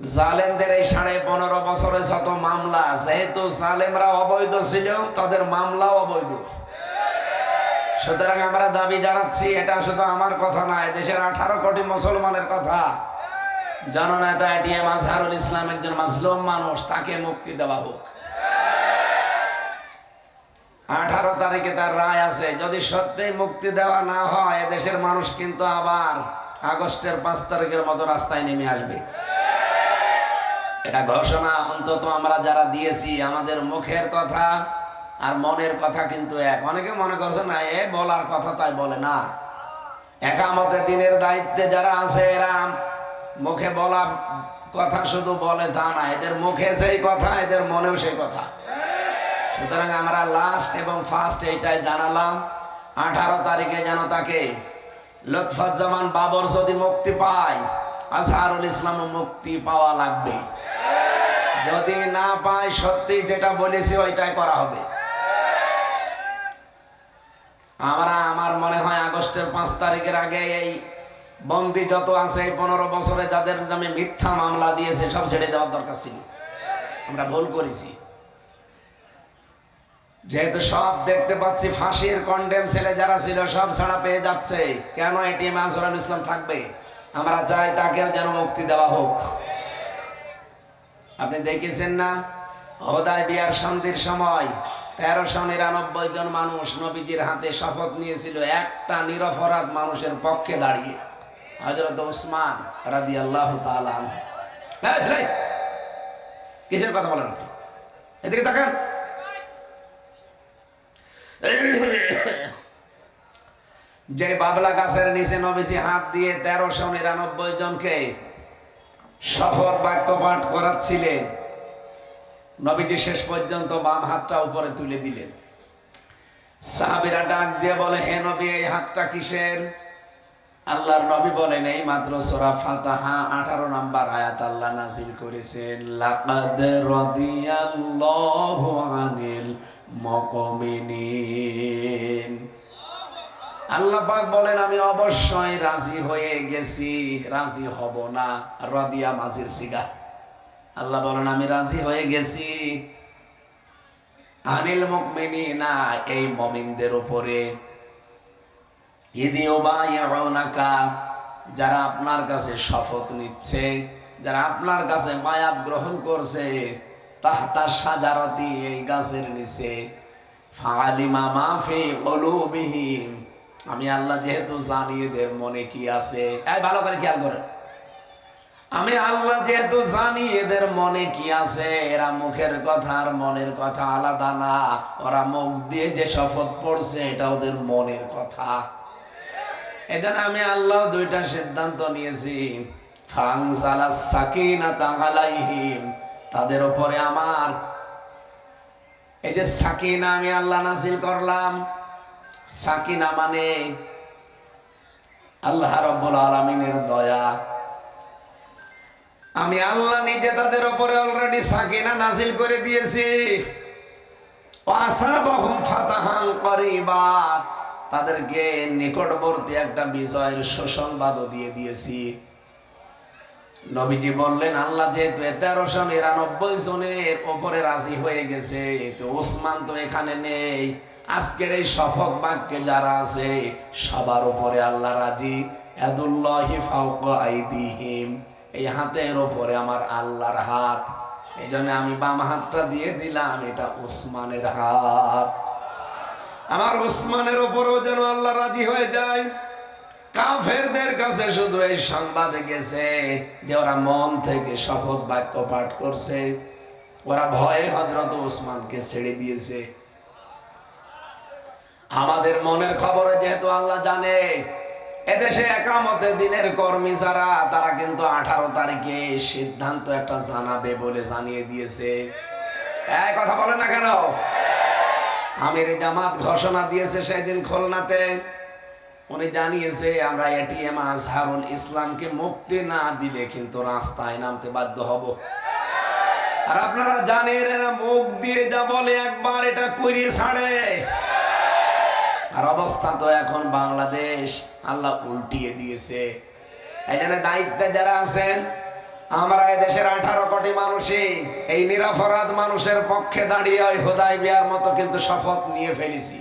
জালেমদের এই সাড়ে পনেরো বছরে যত মামলা, যেহেতু জালেমরা অবৈধ ছিল, তাদের মামলাও অবৈধ। সুতরাং আমরা দাবি জানাচ্ছি, এটা শুধু আমার কথা নয় দেশের আঠারো কোটি মুসলমানের কথা। জননেতা এটিএম আজহারুল ইসলাম একজন মাসলুম মানুষ, তাকে মুক্তি দেওয়া হোক। আঠারো তারিখে তার রায় আছে, যদি সত্যি মুক্তি দেওয়া না হয় দেশের মানুষ কিন্তু আবার আগস্টের পাঁচ তারিখের মতো রাস্তায় নেমে আসবে। এটা ঘোষণা অন্তত আমরা যারা দিয়েছি, আমাদের মুখের কথা আর মনের কথা কিন্তু এক। অনেকে মনে করছে, না, এ বলার কথা তাই বলে না। একামতে দিনের দায়িত্বে যারা আছে, এরা মুখে বলা কথা শুধু বলে তা না, এদের মুখে সেই কথা, এদের মনেও সেই কথা। সুতরাং আমরা লাস্ট এবং ফার্স্ট এইটাই জানালাম, আঠারো তারিখে যেন তাকে লতফাজ্জামান বাবর যদি মুক্তি পায়, আজহারুল ইসলাম মুক্তি পাওয়া লাগবে। যদি না পায় সত্যি যেটা বলেছি ওইটাই করা হবে। আমরা, আমার মনে হয় আগস্টের পাঁচ তারিখের আগে এই বন্দি যত আছে, এই পনেরো বছরে যাদের নামে মিথ্যা মামলা দিয়েছে, সব ছেড়ে দেওয়ার দরকার ছিল। আমরা ভুল করেছি। যেহেতু সব দেখতে পাচ্ছি, ফাঁসির কন্ডেম ছেলে যারা ছিল, সব ছাড়া পেয়ে যাচ্ছে। কেন এটিএম আজহারুল ইসলাম থাকবে? আমরা চাই তাকেও যেন মুক্তি দেওয়া হোক। আপনি দেখেছেন না? হদায় বিয়ার সন্ধির সময় তেরোশো নিরানব্বই জন মানুষ নবীজির হাতে শপথ নিয়েছিল, একটা নিরপরাধ মানুষের পক্ষে দাঁড়িয়ে। হজরত ওসমান রাদি আল্লাহ কিসের কথা বলেন? এদিকে তাকান। যে বাবলা গাছের নিচে নবীজি হাত দিয়ে তেরোশো নিরানব্বই জনকে সফর বাক্য পাঠ করাচ্ছিলেন। নবীজি শেষ পর্যন্ত বাম হাতটা উপরে তুলে দিলেন। সাহাবিরা ডাক দিয়ে বলে, হে নবী, এই হাতটা কিসের? আল্লাহর নবী বলেন, এই মাত্র সোরা ফাতাহা, আঠারো নাম্বার আয়াত আল্লাহ নাজিল করেছেন। লাকাদ রাদিয়াল্লাহু আনিল মুমিনিন আল্লাহ পাক বলেন, আমি অবশ্যই রাজি হয়ে গেছি, রাজি হব না। রদিয়া মাঝির সিগা। আল্লাহ বলেন, আমি রাজি হয়ে গেছি। আনিল মুকমিনিনা এই মমিনদের উপরে। যারা আপনার কাছে শপথ নিচ্ছে, যারা আপনার কাছে মায়াত গ্রহণ করছে, তাহতা সাজারতি এই গাছের নিচে। ফালিমা মাফি কলুবিহীন আমি আল্লাহ যেহেতু জানি এদের মনে কি আছে? ভালো করে খেয়াল করেন। আমি আল্লাহ যেহেতু জানি এদের মনে কি আছে? এরা মুখের কথা আর মনের কথা আলাদা না। ওরা মুখ দিয়ে যে শপথ পড়ছে, এটা ওদের মনের কথা। এজন্য আমি আল্লাহ দুইটা সিদ্ধান্ত নিয়েছি। তাদের উপরে আমার এই যে সাকিনা আমি আল্লাহ নাসিল করলাম। সাকিনা মানে আল্লাহ রব্বুল আলমিনের দয়া। আমি আল্লাহ নিজে তাদের উপরে অলরেডি সাকিনা নাসিল করে দিয়েছি। তাদেরকে নিকটবর্তী একটা বিজয়ের দিয়ে দিয়েছি। নবীজি বললেন, আল্লাহ যেহেতু তেরোশো নিরানব্বই জনের ওপরে রাজি হয়ে গেছে ওসমান তো এখানে নেই। আজকের এই শপথ বাক্যে যারা আছে, সবার উপরে আল্লাহ রাজি। আইদিহিম। এই হাতের ওপরে আমার আল্লাহর হাত। এই জন্য আমি বাম হাতটা দিয়ে দিলাম, এটা ওসমানের হাত। আমার ওসমানের ওপরেও যেন আল্লাহ রাজি হয়ে যায়। কাফেরদের কাছে শুধু এই সংবাদ গেছে যে ওরা মন থেকে শপথ বাক্য পাঠ করছে। ওরা ভয়ে হজরত ওসমানকে ছেড়ে দিয়েছে। আমাদের মনের খবরে যেহেতু আল্লাহ জানে, এদেশে একামতে দিনের কর্মী যারা, তারা কিন্তু আঠারো তারিখে সিদ্ধান্ত একটা জানাবে বলে জানিয়ে দিয়েছে। এই কথা বলেন না কেন? আমির জামাত ঘোষণা দিয়েছে সেদিন খুলনাতে। উনি জানিয়েছে, আমরা এটিএম আজহারুল ইসলামকে মুক্তি না দিলে কিন্তু রাস্তায় নামতে বাধ্য হব। আর আপনারা জানেন, এরা মুখ দিয়ে যা বলে একবার এটা করিয়ে ছাড়ে। আর অবস্থা তো এখন বাংলাদেশ। আল্লাহ উল্টিয়ে দিয়েছে। জন্য দায়িত্বে যারা আছেন, আমরা দেশের আঠারো কোটি মানুষই, এই নিরাপরাধ মানুষের পক্ষে দাঁড়িয়ে মতো কিন্তু শপথ নিয়ে ফেলেছি।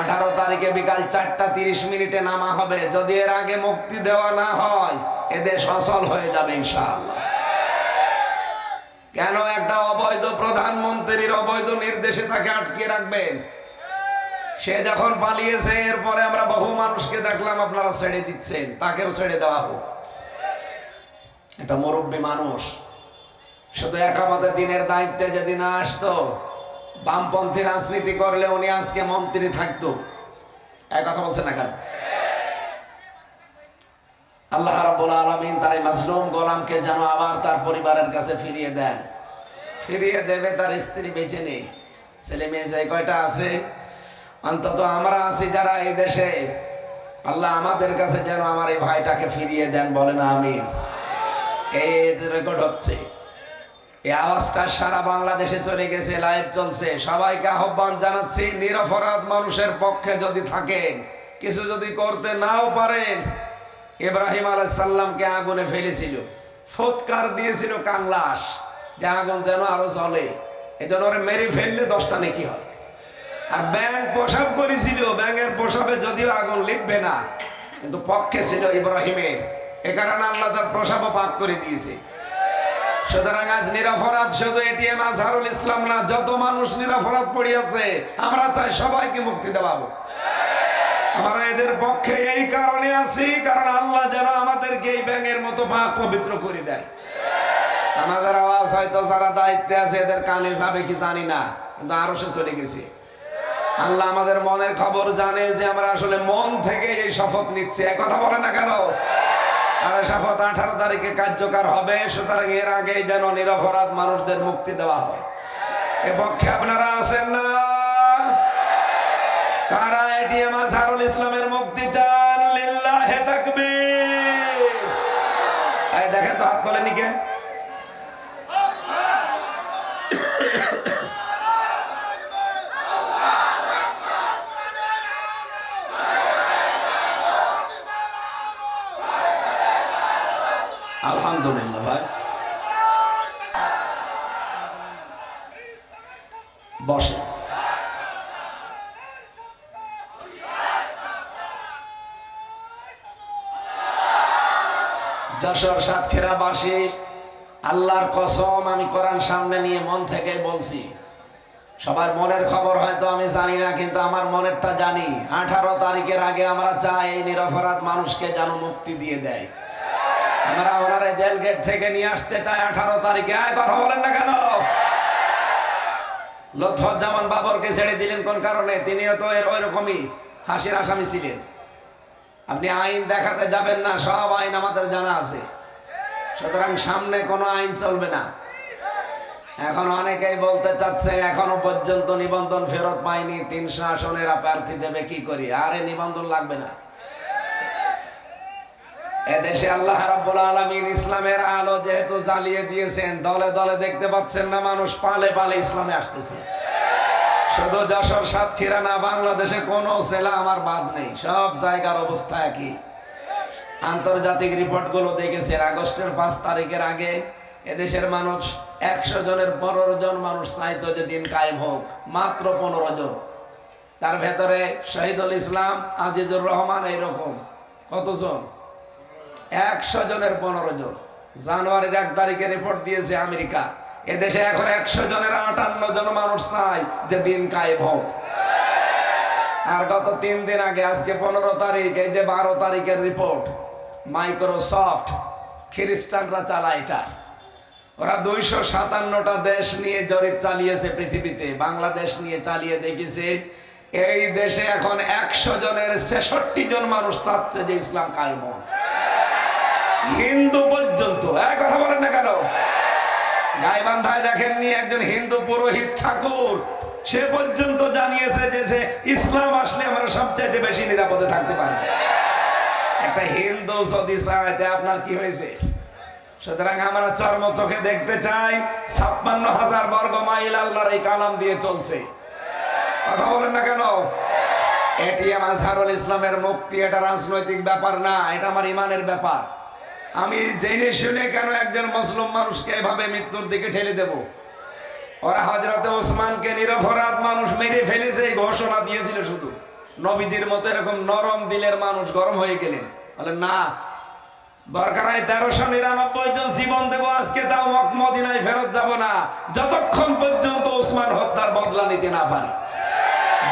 আঠারো তারিখে বিকাল চারটা তিরিশ মিনিটে নামা হবে। যদি এর আগে মুক্তি দেওয়া না হয়, এদেশ অসল হয়ে যাবে ইনশাআল্লাহ। কেন একটা অবৈধ প্রধানমন্ত্রীর অবৈধ নির্দেশে তাকে আটকে রাখবেন? সে যখন পালিয়েছে, এরপরে আমরা বহু মানুষকে দেখলাম আপনারা ছেড়ে দিচ্ছেন, তাকেও ছেড়ে দেওয়া হোক। এটা মুরব্বী মানুষ, শুধু একামতে দিনের দায়িত্বে যদি না আসতো, বামপন্থী রাজনীতি করলে উনি আজকে মন্ত্রী থাকতো। এক কথা বলছেন না কেন? আল্লাহ রাব্বুল আলামিন তার এই মাজলুম গোলামকে যেন আবার তার পরিবারের কাছে ফিরিয়ে দেন। ফিরিয়ে দেবে, তার স্ত্রী বেঁচে নেই। ছেলে মেয়ে যে কয়টা আছে অন্তত আমরা আছি যারা এই দেশে। আল্লাহ আমাদের কাছে যেন আমার এই ভাইটাকে ফিরিয়ে দেন বলেন আমি এই রেকর্ড হচ্ছে। এই আওয়াজটা সারা বাংলাদেশে চলে গেছে লাইভ চলছে। সবাইকে আহ্বান জানাচ্ছি, নিরপরাধ মানুষের পক্ষে যদি থাকেন, কিছু যদি করতে নাও পারেন, ইব্রাহিম আলাইসাল্লামকে আগুনে ফেলেছিল। ফুৎকার দিয়েছিল কাংলাস যে আগুন যেন আরও চলে এই জন্য মেরে ফেললে দশটা নেকি হয়। আর ব্যাং প্রসাব করেছিল, ব্যাঙের প্রসাবে যদিও আগুন লিখবে না, কিন্তু পক্ষে ছিল ইব্রাহিমের। এ কারণে আল্লাহ তার প্রসাবও পাক করে দিয়েছে। সুতরাং আজ নিরাপরাধ শুধু আজহারুল ইসলাম না, যত মানুষ নিরাপরাধ পড়িয়াছে, আমরা চাই সবাইকে মুক্তি দেওয়াবো। আমরা এদের পক্ষে এই কারণে আছি, কারণ আল্লাহ যেন আমাদেরকে এই ব্যাঙের মতো পাক পবিত্র করে দেয়। আমাদের আওয়াজ হয়তো যারা দায়িত্বে আছে, এদের কানে যাবে কি জানি না, কিন্তু আরও সে চলে গেছে। আল্লাহ আমাদের মনের খবর জানে যে আমরা আসলে মন থেকে এই শপথ নিচ্ছি। কথা বলে না কেন? আর শপথ আঠারো তারিখে কার্যকর হবে, সুতরাং এর আগে যেন নিরপরাধ মানুষদের মুক্তি দেওয়া হয়। এ পক্ষে আপনারা আছেন না? কারা এটিএম আজহারুল ইসলামের মুক্তি চান? লিল্লাহে এই দেখেন তো হাত তোলেনি কে? বসে। যশোর সাতক্ষীরা বাসী, আল্লাহর কসম, আমি কোরআন সামনে নিয়ে মন থেকে বলছি। সবার মনের খবর হয়তো আমি জানি না, কিন্তু আমার মনেরটা জানি। আঠারো তারিখের আগে আমরা চাই এই নিরপরাধ মানুষকে যেন মুক্তি দিয়ে দেয়। আমরা ওনার জেল গেট থেকে নিয়ে আসতে চাই আঠারো তারিখে। কথা বলেন না কেন? লুৎফুজ্জামান বাবরকে ছেড়ে দিলেন কোন কারণে? তিনিও তো এর ওইরকমই হাসির আসামি ছিলেন। আপনি আইন দেখাতে যাবেন না, সব আইন আমাদের জানা আছে। সুতরাং সামনে কোনো আইন চলবে না। এখন অনেকেই বলতে চাচ্ছে, এখনও পর্যন্ত নিবন্ধন ফেরত পায়নি তিনশো আসনের প্রার্থী দেবে কি করি? আরে নিবন্ধন লাগবে না। এদেশে আল্লাহ রাব্বুল আলামিন ইসলামের আলো যেহেতু জ্বালিয়ে দিয়েছেন, দলে দলে দেখতে পাচ্ছেন না মানুষ, পালে পালে ইসলামে আসতেছে। শুধু যশোর সাতক্ষীরা না, বাংলাদেশে কোনো জেলা আমার বাদ নেই, সব জায়গার অবস্থা একই। আন্তর্জাতিক রিপোর্টগুলো দেখেছেন, আগস্টের পাঁচ তারিখের আগে এদেশের মানুষ একশো জনের পনেরো জন মানুষ চাইতো যে দিন কায়েম হোক, মাত্র পনেরো জন। তার ভেতরে শহীদুল ইসলাম, আজিজুর রহমান এইরকম, কতজন? একশো জনের পনেরো জন। জানুয়ারির এক তারিখে রিপোর্ট দিয়েছে আমেরিকা। এদেশে এখন একশো জনের আটান্ন জন মানুষ চাই যে দিন কায়েম হোক। আর গত তিন দিন আগে, আজকে পনেরো তারিখ, এই যে বারো তারিখের রিপোর্ট মাইক্রোসফট খ্রিস্টানরা চালায় এটা। ওরা দুইশো সাতান্নটা দেশ নিয়ে জরিপ চালিয়েছে পৃথিবীতে। বাংলাদেশ নিয়ে চালিয়ে দেখেছে, এই দেশে এখন একশো জনের ছেষট্টি জন মানুষ চাচ্ছে যে ইসলাম কায়েম হোক। হিন্দু পর্যন্ত এক কথা বলেন না কেন? গাইবান্ধায় দেখেননি একজন হিন্দু পুরোহিত ঠাকুর। সে পর্যন্ত জানিয়েছে যে ইসলাম আসলে আমরা সবচাইতে বেশি নিরাপদে থাকতে পারি। একটা হিন্দু যদি চাইতে আপনার কি হয়েছে? সুতরাং আমরা চর্ম চোখে দেখতে চাই, ছাপ্পান্ন হাজার বর্গ মাইল আল্লাহর এই কালাম দিয়ে চলছে। কথা বলেন না কেন? এটিএম আজহারুল ইসলামের মুক্তি, এটা রাজনৈতিক ব্যাপার না, এটা আমার ইমানের ব্যাপার। আমি জেনে শুনে কেন একজন মুসলিম মানুষকে এভাবে মৃত্যুর দিকে ঠেলে দেব? ওরা হজরত ওসমানকে নিরপরাধ মানুষ মেরে ফেলেছে, এই ঘোষণা দিয়েছিল শুধু। নবীজির মতো এরকম নরম দিলের মানুষ গরম হয়ে গেলেন। বলে, না, দরকার হয় তেরোশো নিরানব্বই জন জীবন দেবো, আজকে তাও মদিনায় ফেরত যাব না। যতক্ষণ পর্যন্ত ওসমান হত্যার বদলা নিতে না পারে।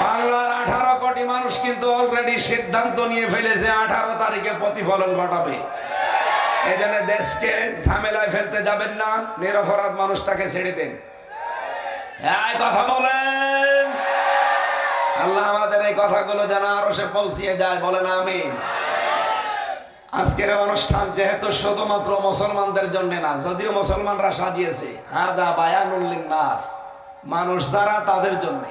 বাংলার আঠারো কোটি মানুষ কিন্তু অলরেডি সিদ্ধান্ত নিয়ে ফেলেছে, আঠারো তারিখে প্রতিফলন ঘটাবে। এই জন্য দেশকে ঝামেলায় ফেলতে যাবেন না নিরপরাধ মানুষটাকে ছেড়ে দেন। কথা বলেন। আল্লাহ আমাদের এই কথাগুলো যেন আরও সে পৌঁছিয়ে যায় বলেন আমি আজকের অনুষ্ঠান যেহেতু শুধুমাত্র মুসলমানদের জন্য না যদিও মুসলমানরা সাজিয়েছে হাদা বায়ানুল্লিন নাস মানুষ যারা তাদের জন্য।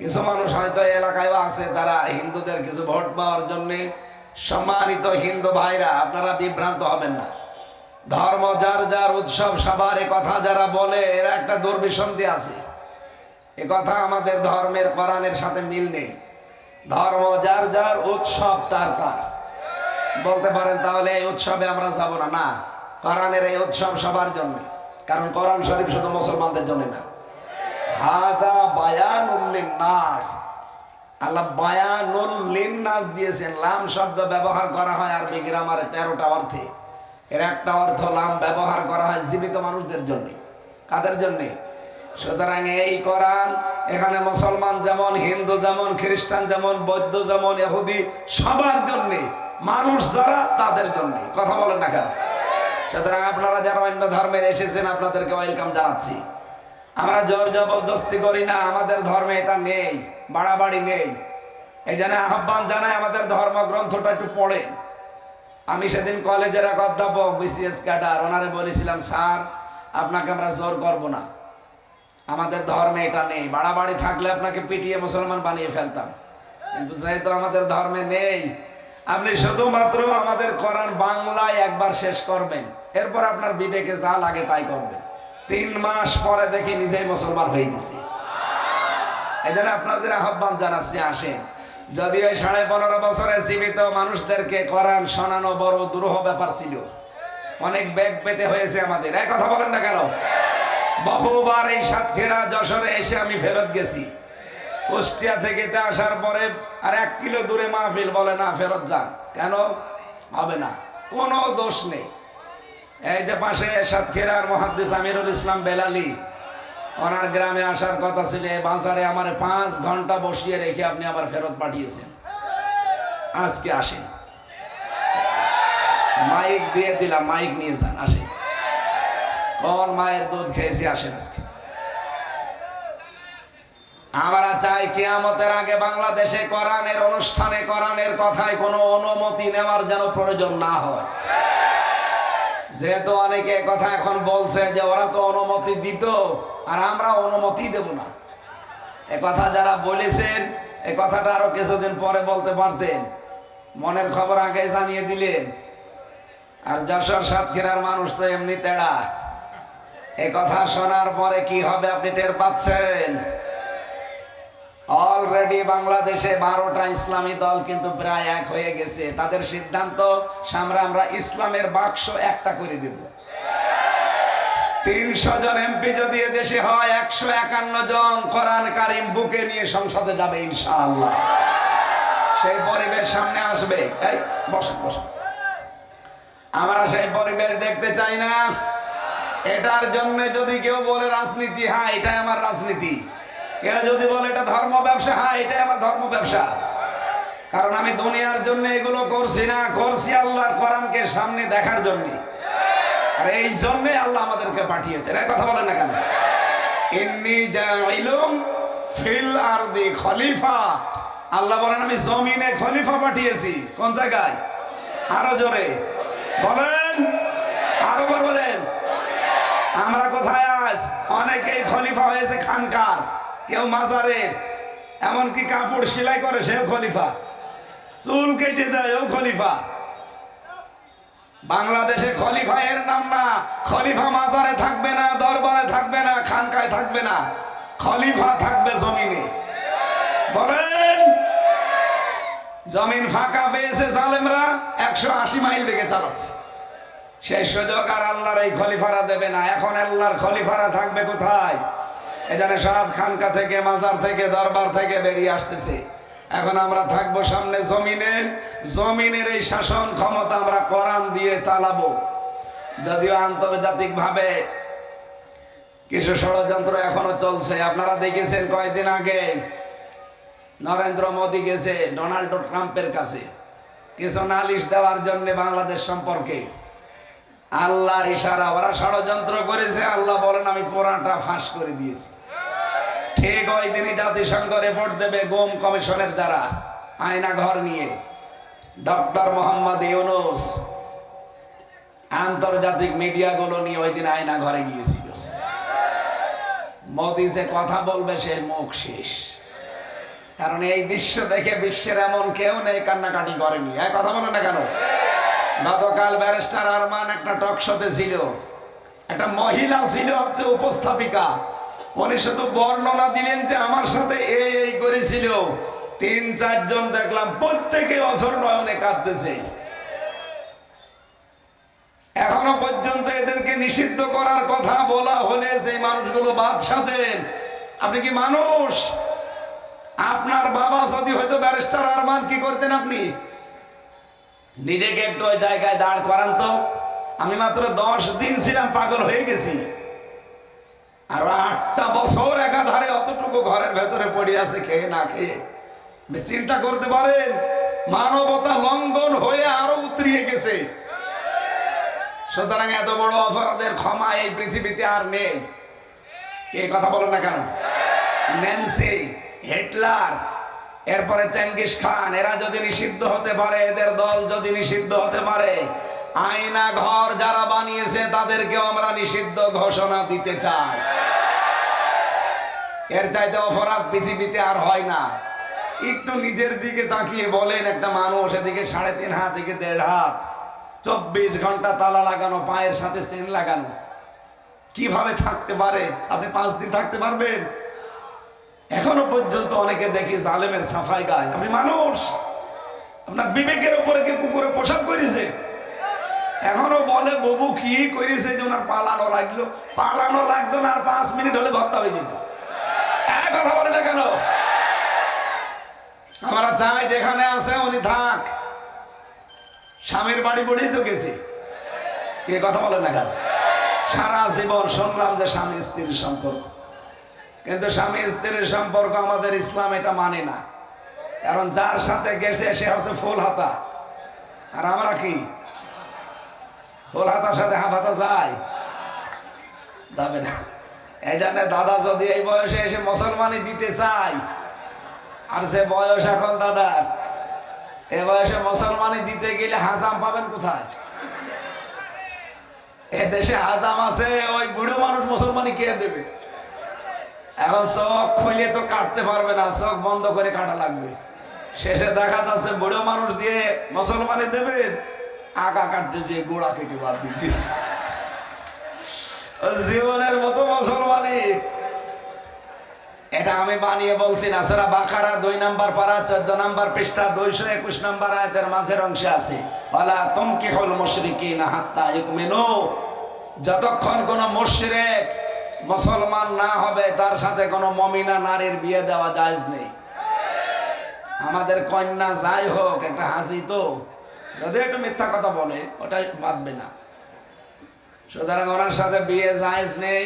কিছু মানুষ হয়তো এলাকায় আছে তারা হিন্দুদের কিছু ভোট পাওয়ার জন্য সম্মানিত হিন্দু ভাইরা, আপনারা বিভ্রান্ত হবেন না। ধর্ম যার যার, উৎসব সবার কথা যারা বলে, এরা একটা দুর্বিসন্ধি আছে। এ কথা আমাদের ধর্মের, কোরআনের সাথে মিল নেই। ধর্ম যার যার, উৎসব তার তার। বলতে পারেন তাহলে এই উৎসবে আমরা যাব না। না, কোরআনের এই উৎসব সবার জন্য। কারণ কোরআন শরীফ শুধু মুসলমানদের জন্য না। হাদা বায়ানুল নাস আল্লাহ বায়ানুল নাস দিয়েছেন। লাম শব্দ ব্যবহার করা হয় আরবি গ্রামারে তেরোটা অর্থে। এর একটা অর্থ লাম ব্যবহার করা হয় জীবিত মানুষদের জন্য। কাদের জন্যে? সুতরাং এই কোরআন এখানে মুসলমান যেমন, হিন্দু যেমন, খ্রিস্টান যেমন, বৌদ্ধ যেমন এহুদি সবার জন্যে, মানুষ যারা, তাদের জন্য। কথা বলেন না কেন? সুতরাং আপনারা যারা অন্য ধর্মের এসেছেন, আপনাদেরকে ওয়েলকাম জানাচ্ছি। আমরা জোর জবরদস্তি করি না, আমাদের ধর্মে এটা নেই, বাড়াবাড়ি নেই। এই জন্য আহ্বান জানায় আমাদের ধর্মগ্রন্থটা একটু পড়ে। আমি সেদিন কলেজের এক অধ্যাপক, বিসিএস ক্যাডার, ওনারে বলেছিলাম, স্যার, আপনাকে আমরা জোর করব না। আমাদের ধর্মে এটা নেই। বাড়াবাড়ি থাকলে আপনাকে পিটিয়ে মুসলমান বানিয়ে ফেলতাম। কিন্তু যেহেতু আমাদের ধর্মে নেই, আপনি শুধুমাত্র আমাদের কোরআন বাংলায় একবার শেষ করবেন। এরপর আপনার বিবেকে যা লাগে তাই করবেন। তিন মাস পরে দেখি নিজেই মুসলমান হয়ে গেছি। এই জন্য আপনাদের আহ্বান জানাচ্ছি, আসেন। যদি ওই সাড়ে পনেরো বছরে জীবিত মানুষদেরকে কোরআন শোনানো বড় দুরূহ ব্যাপার ছিল, অনেক ব্যাগ পেতে হয়েছে আমাদের। এক কথা বলেন না কেন? বহুবার এই সাতক্ষীরা যশোরে এসে আমি ফেরত গেছি। কুষ্টিয়া থেকে তে আসার পরে আর এক কিলো দূরে মাহফিল বলে, না, ফেরত যান। কেন? হবে না। কোনো দোষ নেই। এই যে পাশে সাতক্ষীরার মহাদ্দিস আমিরুল ইসলাম বেলালি, ওনার গ্রামে আসার কথা ছিল বাজারে আমার পাঁচ ঘণ্টা বসিয়ে রেখে আপনি আবার ফেরত পাঠিয়েছেন। আজকে আসেন। মাইক দিয়ে দিলাম, মাইক নিয়ে যান, আসেন। কোন মায়ের দুধ খেয়েছি, আসেন আজকে। আমরা চাই কেয়ামতের আগে বাংলাদেশে কোরআনের অনুষ্ঠানে কোরআনের কথায় কোনো অনুমতি নেওয়ার যেন প্রয়োজন না হয়। যেহেতু অনেকে কথা এখন বলছে যে ওরা তো অনুমতি দিত, আর আমরা অনুমতি দেব না। এ কথা যারা বলেছেন, এ কথাটা আরও কিছুদিন পরে বলতে পারতেন। মনের খবর আগে জানিয়ে দিলেন। আর যশোর সাতক্ষীরার মানুষ তো এমনি তেড়া। এ কথা শোনার পরে কি হবে আপনি টের পাচ্ছেন? অলরেডি বাংলাদেশে বারোটা ইসলামী দল কিন্তু প্রায় এক হয়ে গেছে। তাদের সিদ্ধান্ত সামনে আমরা ইসলামের বাক্স একটা করে দেব। তিনশো জন এমপি যদি দেশে হয়, একশো একান্ন জন কোরআন কারিম বুকে নিয়ে সংসদে যাবে ইনশাআল্লাহ। সেই পরিবেশ সামনে আসবে। এই, বসেন বসেন। আমরা সেই পরিবেশ দেখতে চাই না। এটার জন্য যদি কেউ বলে রাজনীতি হ্যাঁ এটাই আমার রাজনীতি। কেউ যদি বলে এটা ধর্ম ব্যবসা হ্যাঁ এটাই আমার ধর্ম ব্যবসা। কারণ আমি দুনিয়ার জন্য এগুলো করছি না, করছি আল্লাহর কোরআনকে সামনে দেখার জন্য। আর এই জন্য আল্লাহ আমাদেরকে পাঠিয়েছে। এর কথা বলেন না কেন? ইন্নি জাইলুম ফিল আরদি খলিফা। আল্লাহ বলেন, আমি জমিনে খলিফা পাঠিয়েছি। কোন জায়গায়? আরও জোরে। বলেন, আরও বলেন। আমরা কোথায় আজ? অনেকেই খলিফা হয়েছে খানকার। কেউ মাজারের, এমনকি কাপড় সেলাই করে সেও খলিফা। চুল কেটে দেয়, ও খলিফা। বাংলাদেশে খলিফা এর নাম না। খলিফা মাজারে থাকবে না, দরবারে থাকবে না, খানকায় থাকবে না। খলিফা থাকবে জমিনে। বলেন, জমিন ফাঁকা পেয়েছে জালেমরা, একশো আশি মাইল বেগে চালাচ্ছে। সেই সুযোগ আর আল্লাহর এই খলিফারা দেবে না। এখন আল্লাহর খলিফারা থাকবে কোথায়? এখানে সব খানকা থেকে, মাজার থেকে, দরবার থেকে বেরিয়ে আসতেছে। এখন আমরা থাকব সামনে জমিনে। জমিনের এই শাসন ক্ষমতা আমরা কোরআন দিয়ে চালাবো। যদিও আন্তর্জাতিক ভাবে কিছু ষড়যন্ত্র এখনও চলছে। আপনারা দেখেছেন কয়েকদিন আগে নরেন্দ্র মোদী গেছে ডোনাল্ড ট্রাম্পের কাছে। কিছু নালিশ দেওয়ার জন্য বাংলাদেশ সম্পর্কে। আল্লাহর ইশারা, ওরা ষড়যন্ত্র করেছে, আল্লাহ বলেন, আমি পুরাটা ফাঁস করে দিয়েছি। ঠিক ওই দিনই জাতিসংঘ রিপোর্ট দেবে গোম কমিশনের যারা আয়না ঘর নিয়ে। ডক্টর মোহাম্মদ ইউনুস আন্তর্জাতিক মিডিয়াগুলো নিয়ে ওই দিন আয়না ঘরে গিয়েছিল। মোদি যে কথা বলবে সে মুখ শেষ। কারণ এই দৃশ্য দেখে বিশ্বের এমন কেউ নেই কান্নাকাটি করেনি। হ্যাঁ কথা বলে না কেন? গতকাল ব্যারিস্টার আরমান একটা টক শোতে ছিল। একটা মহিলা ছিল হচ্ছে উপস্থাপিকা। উনি শুধু বর্ণনা দিলেন যে আমার সাথে এই এই করেছিল। তিন চারজন দেখলাম প্রত্যেকে অসর নয়নে কাঁদতেছে। এখনও পর্যন্ত এদেরকে নিষিদ্ধ করার কথা বলা হলে সেই মানুষগুলো বাদ আপনি কি মানুষ? আপনার বাবা যদি হয়তো ব্যারিস্টার আরমান, কি করতেন আপনি? নিজেকে একটু ওই জায়গায় দাঁড় করান তো। আমি মাত্র দশ দিন ছিলাম, পাগল হয়ে গেছি। আর আটটা বছর একাধারে অতটুকু ঘরের ভেতরে পড়ে আছে, খেয়ে না খেয়ে। চিন্তা করতে পারেন, মানবতা লঙ্ঘন হয়ে আরও উতরিয়ে গেছে। সুতরাং এত বড় অপরাধের ক্ষমা এই পৃথিবীতে আর নেই। কে কথা বলো না কেন? ন্যান্সি, হিটলার, এরপরে চেঙ্গিস খান, এরা যদি নিষিদ্ধ হতে পারে, এদের দল যদি নিষিদ্ধ হতে পারে আয়না ঘর যারা বানিয়েছে, তাদেরকেও আমরা নিষিদ্ধ ঘোষণা দিতে চাই। এর চাইতে অপরাধ পৃথিবীতে আর হয় না। একটু নিজের দিকে তাকিয়ে বলেন, একটা মানুষ এদিকে সাড়ে তিন হাত থেকে দেড় হাত, চব্বিশ ঘণ্টা তালা লাগানো, পায়ের সাথে চেন লাগানো। কীভাবে থাকতে পারে? আপনি পাঁচ দিন থাকতে পারবেন? এখনও পর্যন্ত অনেকে দেখি জালেমের সাফাই গায়। আপনি মানুষ, আপনার বিবেকের উপরে কি কুকুরে পোশাক করেছে? এখনও বলে, ববু কি করেছে যে ওনার পালানো লাগল? পালানো লাগতো না আর পাঁচ মিনিট হলে ভর্তা হয়ে যেত। এক কথা বলে না কেন? আমরা চাই যেখানে আছে, উনি থাক। স্বামীর বাড়ি বলেই তো গেছি। কে কথা বলে না কেন? সারা জীবন শুনলাম যে স্বামী স্ত্রীর সম্পর্ক। কিন্তু স্বামী স্ত্রীর সম্পর্ক আমাদের ইসলাম এটা মানে না। কারণ যার সাথে গেছে, সে হচ্ছে ফুল হাতা। আর আমরা কি? হাতার সাথে যায়। যাবে না। এই দাদা যদি এই বয়সে এসে মুসলমানি দিতে চাই আর সে বয়স এখন দাদা, এ বয়সে দিতে গেলে পাবেন কোথায়? এ দেশে হাজাম আছে, ওই বুড়ো মানুষ মুসলমানি কে দেবে? এখন চোখ খুলে তো কাটতে পারবে না, চোখ বন্ধ করে কাটা লাগবে। শেষে দেখা যাচ্ছে বুড়ো মানুষ দিয়ে মুসলমানি দেবেন। আগা কাটতেছে গোড়া কেটে বাদ দিতেছে। জীবনের মতো মুসলমানি এটা আমি বানিয়ে বলছি না, সেরা বাখারা দুই নাম্বার পারা, চোদ্দ নাম্বার পৃষ্ঠা, দুইশো একুশ নাম্বার আয়তের মাঝের অংশে আছে বলা তুমি হল মুশরিকি না হাত্তা ইকমিনু যতক্ষণ কোন মুশরিক মুসলমান না হবে, তার সাথে কোনো মমিনা নারীর বিয়ে দেওয়া জায়েজ নেই। আমাদের কন্যা যাই হোক, একটা হাসি তো। যদি একটু মিথ্যা কথা বলে, ওটাই বাঁধবে না। সুতরাং ওনার সাথে বিয়ে জায়েজ নেই।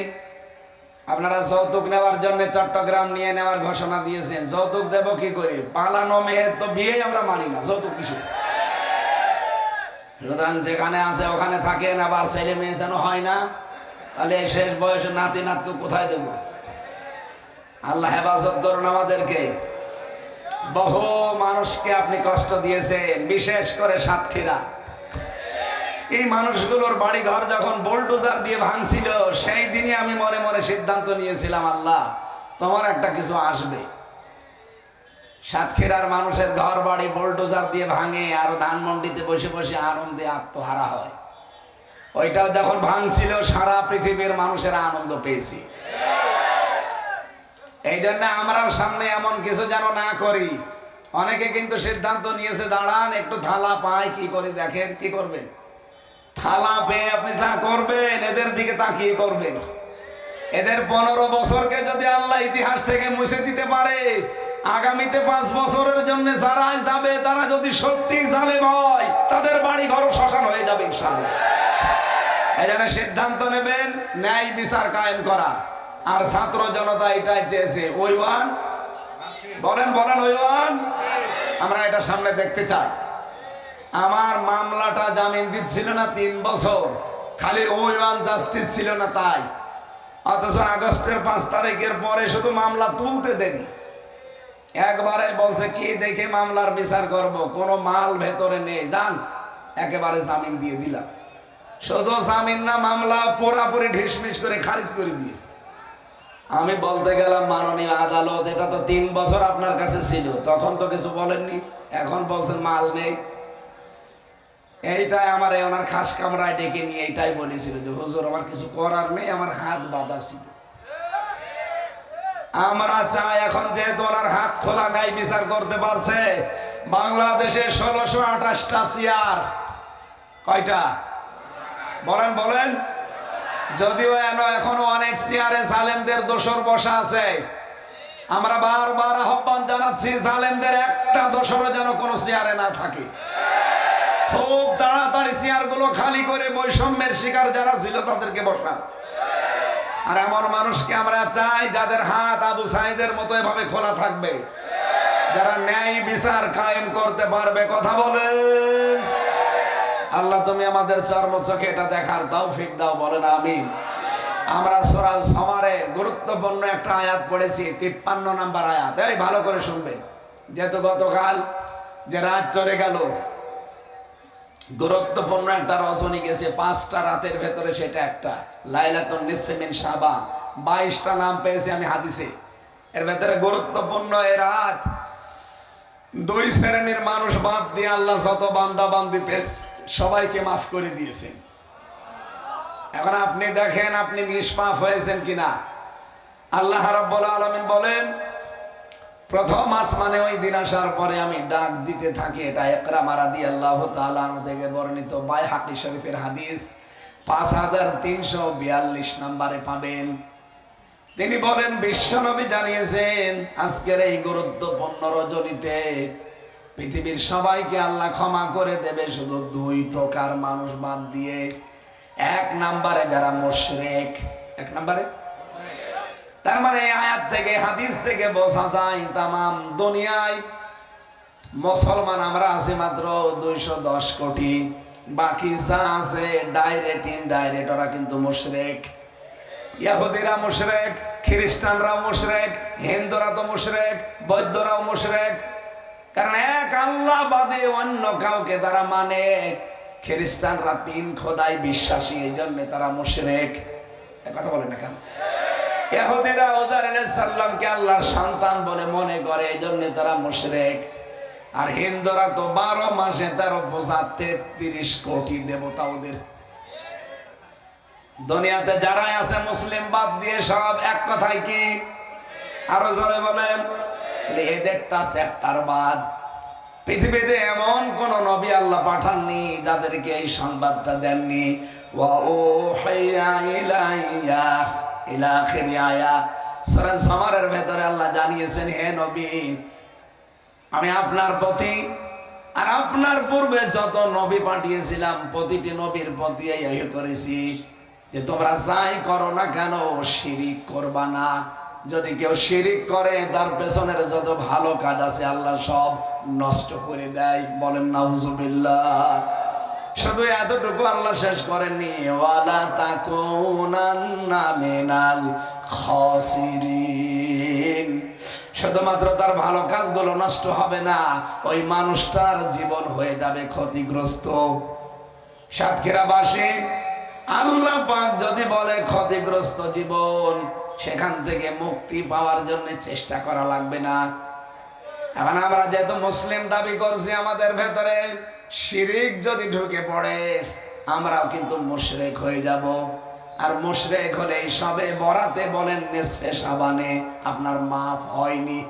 আপনারা যৌতুক নেওয়ার জন্য চট্টগ্রাম নিয়ে নেওয়ার ঘোষণা দিয়েছেন। যৌতুক দেব কি করে? পালানো মেয়ের তো বিয়ে আমরা মানি না, যৌতুক কিসে সুতরাং যেখানে আছে ওখানে থাকেন, আবার ছেলে মেয়ে যেন হয় না, তাহলে শেষ বয়সে নাতি নাতকে কোথায় দেব? আল্লাহ হেফাজত করুন আমাদেরকে। বহু মানুষকে আপনি কষ্ট দিয়েছেন, বিশেষ করে সাতক্ষীরা। এই মানুষগুলোর বাড়ি ঘর যখন বোল্ডোজার দিয়ে ভাঙছিল, সেই দিনই আমি মনে মনে সিদ্ধান্ত নিয়েছিলাম, আল্লাহ, তোমার একটা কিছু আসবে। সাতক্ষীরার মানুষের ঘর বাড়ি বোল্ডোজার দিয়ে ভাঙে, আর ধানমন্ডিতে বসে বসে আনন্দে আত্মহারা হয়। ওইটাও যখন ভাঙছিল, সারা পৃথিবীর মানুষের আনন্দ পেয়েছি। এই জন্য আমরাও সামনে এমন কিছু যেন না করি। অনেকে কিন্তু সিদ্ধান্ত নিয়েছে, দাঁড়ান, একটু থালা পায় কি করে দেখেন, কি করবেন? থালা পেয়ে আপনি যা করবেন, এদের দিকে তাকিয়ে করবেন। এদের পনেরো বছরকে যদি আল্লাহ ইতিহাস থেকে মুছে দিতে পারে, আগামীতে পাঁচ বছরের জন্য যারাই যাবে, তারা যদি সত্যি জালেম হয়, তাদের বাড়ি ঘর শ্মশান হয়ে যাবে ইনশাআল্লাহ। এই সিদ্ধান্ত নেবেন, ন্যায় বিচার কায়েম করা আর ছাত্র জনতা এটাই চেয়েছে। ওই ওয়ান বলেন বলেন ওই ওয়ান আমরা এটা সামনে দেখতে চাই। আমার মামলাটা জামিন দিচ্ছিল না তিন বছর। খালি ওই ওয়ান জাস্টিস ছিল না তাই। অথচ আগস্টের পাঁচ তারিখের পরে শুধু মামলা তুলতে দেনি একবারে বলছে, কি দেখে মামলার বিচার করব? কোনো মাল ভেতরে নেই। যান, একেবারে জামিন দিয়ে দিলাম। শুধু জামিন না, মামলা পুরাপুরি ঢিসমিস করে খারিজ করে দিয়েছে। আমি বলতে গেলাম, মাননীয় আদালত, এটা তো তিন বছর আপনার কাছে ছিল, তখন তো কিছু বলেননি, এখন বলছেন মাল নেই। এইটাই আমার ওনার খাস কামরায় ডেকে নিয়ে এইটাই বলেছিল যে, হুজুর, আমার কিছু করার নেই, আমার হাত বাঁধা ছিল। আমরা চাই এখন যেহেতু ওনার হাত খোলা নাই, বিচার করতে পারছে, বাংলাদেশে ষোলোশো আঠাশটা চেয়ার কয়টা? বলেন বলেন। যদিও এখনও অনেক চেয়ারে জালেমদের দোসর বসা আছে। আমরা বারবার আহ্বান জানাচ্ছি, জালেমদের একটা দোসরও যেন কোনো চেয়ারে না থাকে। খুব তাড়াতাড়ি চেয়ারগুলো খালি করে বৈষম্যের শিকার যারা ছিল তাদেরকে বসান। আর এমন মানুষকে আমরা চাই যাদের হাত আবু সাইদের মতো এভাবে খোলা থাকবে। যারা ন্যায় বিচার কায়েম করতে পারবে, কথা বলেন। আল্লাহ তুমি আমাদের চর্ম চোখে এটা দেখার তৌফিক দাও, বলেন আমি আমরা সরাজ সমারে গুরুত্বপূর্ণ একটা আয়াত পড়েছি, তিপ্পান্ন নাম্বার আয়াত। এই, ভালো করে শুনবেন। যেহেতু গতকাল যে রাত চলে গেল, গুরুত্বপূর্ণ একটা রজনী গেছে, পাঁচটা রাতের ভেতরে সেটা একটা। লাইলাতুন নিসফে মিন শাবান। বাইশটা নাম পেয়েছি আমি হাদিসে। এর ভেতরে গুরুত্বপূর্ণ এ রাত, দুই শ্রেণির মানুষ বাদ দিয়ে আল্লাহ যত বান্দা বান্দি পেয়েছে। সবাইকে মাফ করে দিয়েছেন। এখন আপনি দেখেন আপনি নিষ্পাপ হয়েছেন কিনা। আল্লাহ রাব্বুল আলামিন বলেন, প্রথম আসমানে ওই দিন আসার পরে আমি ডাক দিতে থাকি, এটা একরা মারা দিয়ে আল্লাহ তালু থেকে বর্ণিত বাই হাকি শরীফের হাদিস, পাঁচ হাজার তিনশো বিয়াল্লিশ নাম্বারে পাবেন। তিনি বলেন, বিশ্বনবী জানিয়েছেন, আজকের এই গুরুত্বপূর্ণ রজনীতে পৃথিবীর সবাইকে আল্লাহ ক্ষমা করে দেবে শুধু দুই প্রকার মানুষ বাদ দিয়ে। এক নাম্বারে যারা মোশরেক। এক নাম্বারে? তার মানে আয়াত থেকে, হাদিস থেকে বোঝা যায়, তামাম দুনিয়ায় মুসলমান আমরা আছি মাত্র দুইশো দশ কোটি। বাকি যা আছে ডাইরেক্ট ইনডাইরেক্ট ওরা কিন্তু মুশরেক। ইয়াহুদিরা মুশরেক খ্রিস্টানরা মুশরেক, হিন্দুরা তো মুশরেক, বৌদ্ধরাও মুশরেক কারণ এক আল্লাহ বাদে অন্য কাউকে তারা মানে। খ্রিস্টানরা তিন খোদায় বিশ্বাসী, এই জন্য তারা মুশরেক। কথা বলেন না কেন? ইহুদিরা ওজার সাল্লামকে আল্লাহর সন্তান বলে মনে করে, এই জন্য তারা মুশরেক। আর হিন্দুরা তো বারো মাসে তেরো পূজা তেত্রিশ কোটি দেবতা ওদের। দুনিয়াতে যারাই আছে মুসলিম বাদ দিয়ে সব এক কথায় কি? আরও জোরে বলেন। বলে পৃথিবীতে এমন কোন নবী আল্লাহ পাঠাননি যাদেরকে এই সংবাদটা দেননি। জমারের ভেতরে আল্লাহ জানিয়েছেন, হে নবী, আমি আপনার প্রতি আর আপনার পূর্বে যত নবী পাঠিয়েছিলাম, প্রতিটি নবীর প্রতি করেছি। যে তোমরা যাই করো না কেন, শিরিক করবা না। যদি কেউ শিরিক করে, তার পেছনের যত ভালো কাজ আছে, আল্লাহ সব নষ্ট করে দেয়। বলেন, নাউজুবিল্লাহ। শুধু এতটুকু আল্লাহ শেষ করেননি। ওয়ালা তাকুনান্না মিনাল খাসিরিন। শুধুমাত্র তার ভালো কাজগুলো নষ্ট হবে না, ওই মানুষটার জীবন হয়ে যাবে ক্ষতিগ্রস্ত। সাতক্ষীরাবাসী আল্লাহ পাক যদি বলে ক্ষতিগ্রস্ত জীবন, সেখান থেকে মুক্তি পাওয়ার জন্য চেষ্টা করা লাগবে না। এখন আমরা যেহেতু মুসলিম দাবি করছি আমাদের ভেতরে, শিরিক যদি ঢুকে পড়ে, আমরাও কিন্তু মুশরেক হয়ে যাব। আর মুশরেক হলে সবে বরাতে বলেন নেসফে সাবানে আপনার মাফ হয়নি।